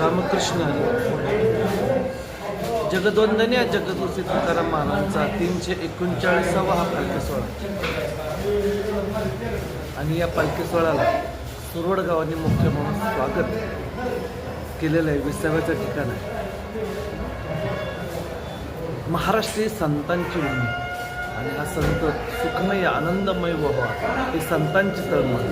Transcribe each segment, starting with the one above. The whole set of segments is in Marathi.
रामकृष्ण. जगद्वंदनीय जगदुसी तुकाराम महाराजांचा तीनशे एकोणचाळीसावा हा पालखी सोहळा. आणि या पालखी सोहळ्याला सुरवड गावाने मुख्य म्हणून स्वागत केलेलं आहे विसाव्याचं ठिकाण आहे. महाराष्ट्रीय संतांची भूमी आणि हा संत सुखमय आनंदमय व्हावा ही संतांची तळमळ.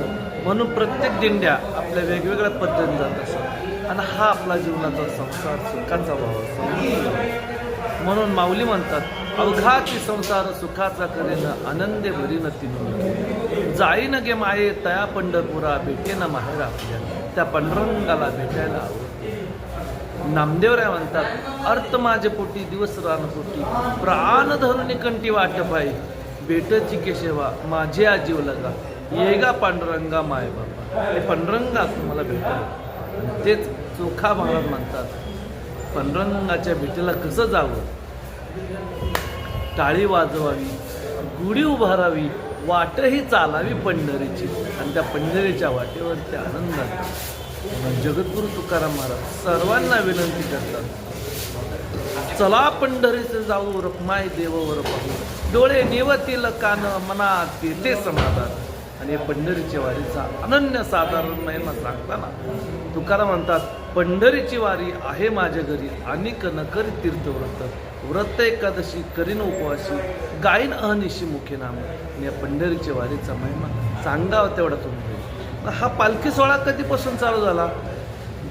म्हणून प्रत्येक दिंड्या आपल्या वेगवेगळ्या पद्धतीने जात असतात. आणि हा आपला जीवनाचा संसार सुखाचा व्हावा म्हणून माऊली म्हणतात अवघाची संसार सुखाचा करेन आनंदे भरीन तिनं जाईन गे माये तया पंढरपुरा भेटेन माहेर आपल्या. त्या पंडरंगाला भेटायला आवडते नामदेवराय म्हणतात अर्थ माझे पोटी दिवस रानपोटी प्राण धरून कंटी वाटपाई भेटची केशेवा माझे आजीव लगा येगा पांडुरंगा माय बाबा हे पांडुरंगा तुम्हाला भेटेल तेच चोखा महाराज म्हणतात. पांडुरंगाच्या भेटीला कसं जावं? टाळी वाजवावी गुढी उभारावी वाटही चालावी पंढरीची. आणि त्या पंढरीच्या वाटेवर त्या आनंदात जगद्गुरु तुकाराम महाराज सर्वांना विनंती करतात. चला पंढरीचे जाऊ रखमाय देववर पाहू. डोळे निवतील कान मनात ते समाधान. आणि पंढरीच्या वारीचा अनन्य साधारण महिमा सांगताना तुकाराम म्हणतात पंढरीची वारी आहे माझ्या घरी अनेक नकर तीर्थव्रत व्रत एकादशी करीन उपवासी गायन अहनिशी मुख्य नाम. आणि या पंढरीच्या वारीचा महिमा सांगावा तेवढा तुम्ही. हा पालखी सोहळा कधीपासून चालू झाला?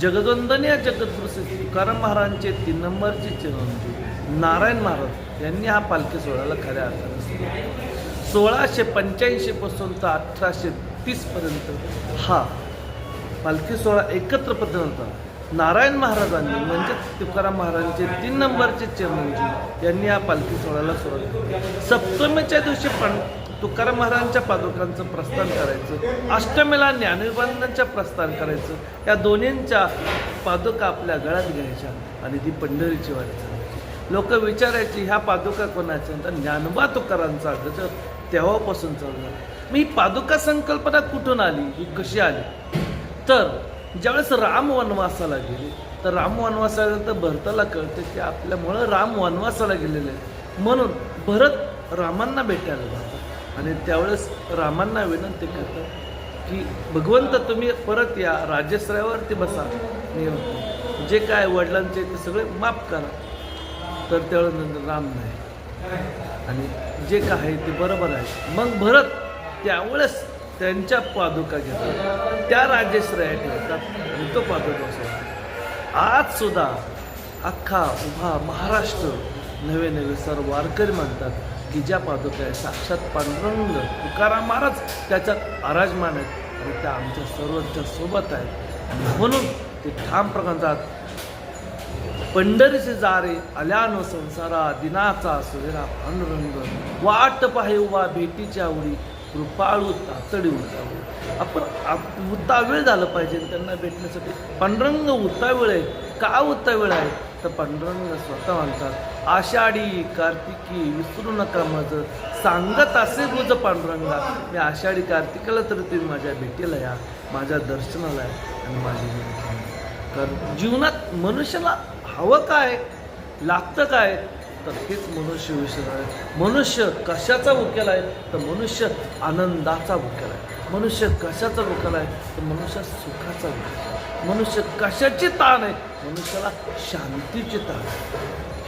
जगदवंदनीय या जगदप्रसिद्ध तुकाराम महाराजांचे तीन नंबरचे चिरंजीव नारायण महाराज यांनी हा पालखी सोहळ्याला खऱ्या अर्थाने सोळाशे पंच्याऐंशीपासून तर अठराशे तीसपर्यंत हा पालखी सोहळा एकत्र पद्धत होता नारायण महाराजांनी म्हणजेच तुकाराम महाराजांचे तीन नंबरचे चिरंजीव यांनी या पालखी सोहळ्याला सुरुवात केली. सप्तमीच्या दिवशी पण तुकाराम महाराजांच्या पादुकांचं प्रस्थान करायचं अष्टमीला ज्ञानविबंधांच्या प्रस्थान करायचं या दोन्हींच्या पादुका आपल्या गळ्यात घ्यायच्या आणि ती पंढरीची वारी चालायची. लोक विचारायची ह्या पादुका कोणाच्या? तर ज्ञानबा तुकारांचा गजर तेव्हापासून चालू झालं. मग ही पादुका संकल्पना कुठून आली? ही कशी आली? तर ज्यावेळेस राम वनवासाला गेले तर राम वनवासाला तर भरताला कळते की आपल्यामुळं राम वनवासाला गेलेले आहेत. म्हणून भरत रामांना भेटायला जातात. आणि त्यावेळेस रामांना विनंती करतात की भगवंत तुम्ही परत या. राजश्रयावरती बसा. नियम जे काय वडिलांचे ते सगळे माफ करा. तर त्यावेळेस नंतर राम नाही. आणि जे काय आहे ते बरोबर आहे. मग भरत त्यावेळेस त्यांच्या पादुका घेतात त्या राजेश्रया ठेवतात आणि तो पादुका सोडतात आज सुद्धा अख्खा उभा महाराष्ट्र नवे नवे सर वारकरी म्हणतात की ज्या पादुका आहे साक्षात पांडुरंग तुकाराम महाराज त्याच्यात आराजमान आहेत आणि त्या आमच्या सर्वांच्या सोबत आहेत. म्हणून ते ठाम प्रकारात पंढरीचे जारे आल्यानो संसारा दिनाचा सुरेरा पांडुरंग वाट पाहे उभा भेटीच्या आवडी कृपाळू तातडी उतावळी आपण आप- झालं पाहिजे त्यांना भेटण्यासाठी. पांडुरंग उतावेळ आहे. का उतावेळ आहे? तर पांडुरंग स्वतः म्हणतात आषाढी कार्तिकी विसरू नका माझं. सांगत असे तुझं पांडुरंगा. मी आषाढी कार्तिकाला तर तुम्ही माझ्या भेटीला या माझ्या दर्शनाला या आणि माझी कारण जीवनात मनुष्याला हवं काय लागतं काय तर हेच मनुष्य विषय आहे. मनुष्य कशाचा भुकेला आहे तर मनुष्य आनंदाचा भुकेला आहे. मनुष्य कशाचा भुकेला आहे तर मनुष्य सुखाचा भुकेला आहे. मनुष्य कशाची ताण आहे मनुष्याला शांतीची ताण आहे.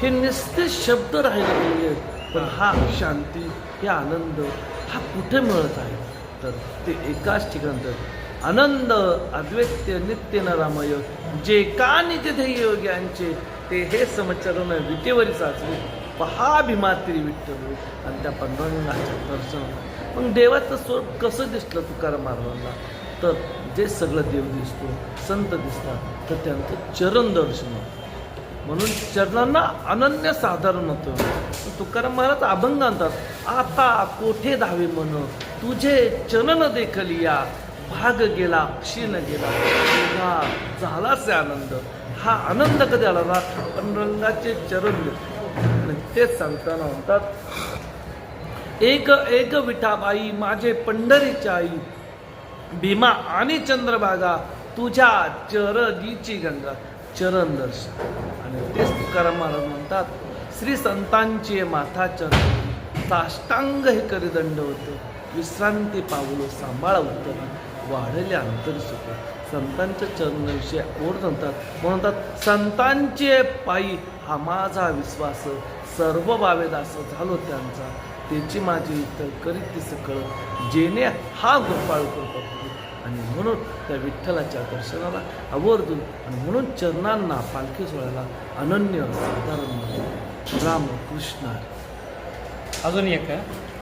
हे निस्ते शब्द राहिले गेले पण हा शांती हे आनंद हा कुठे मिळत आहे? तर ते एकाच ठिकाण तर आनंद अद्वैत्य नित्य नरामय जे का नित्य ध्येय योग्यांचे ते हे समचरण विटेवरी साचले. पहा भीमात्री विठ्ठल आणि त्या पांडुरंगाच्या दर्शन. मग देवाचं स्वरूप कसं दिसलं तुकाराम महाराजांना? तर जे सगळं देव दिसतो संत दिसतात तर त्यांचं चरण दर्शन. म्हणून चरणांना अनन्य साधारण होतं. तुकाराम महाराज अभंग आणतात आता कोठे धावे म्हण तुझे चरण देखलिया भाग गेला क्षीण गेला. तेव्हा झालाच आनंद. हा आनंद कधी आला ना? पण रंगाचे चरण आणि तेच सांगताना म्हणतात एक एक विठाबाई माझे पंढरीची आई भीमा आणि चंद्रभागा तुझ्या चरणीची गंगा. चरण दर्शन. आणि तेच तुकाराम महाराज म्हणतात श्री संतांचे माथा चरण साष्टांग हे करी दंड होतं. विश्रांती पावलं सांभाळा उत्तर. वाढले अंतर सुख. संतांच्या चरणाविषयी ओढ म्हणतात म्हणतात संतांचे पायी हा माझा विश्वास. सर्व बावेदास झालो त्यांचा. त्याची माझी इतर करीत ती सकळ. जेणे हा गोपाळ करतो आणि म्हणून त्या विठ्ठलाच्या दर्शनाला आवर्जून आणि म्हणून चरणांना पालखी सोहळ्याला अनन्य साधारण राम कृष्ण. अजून एक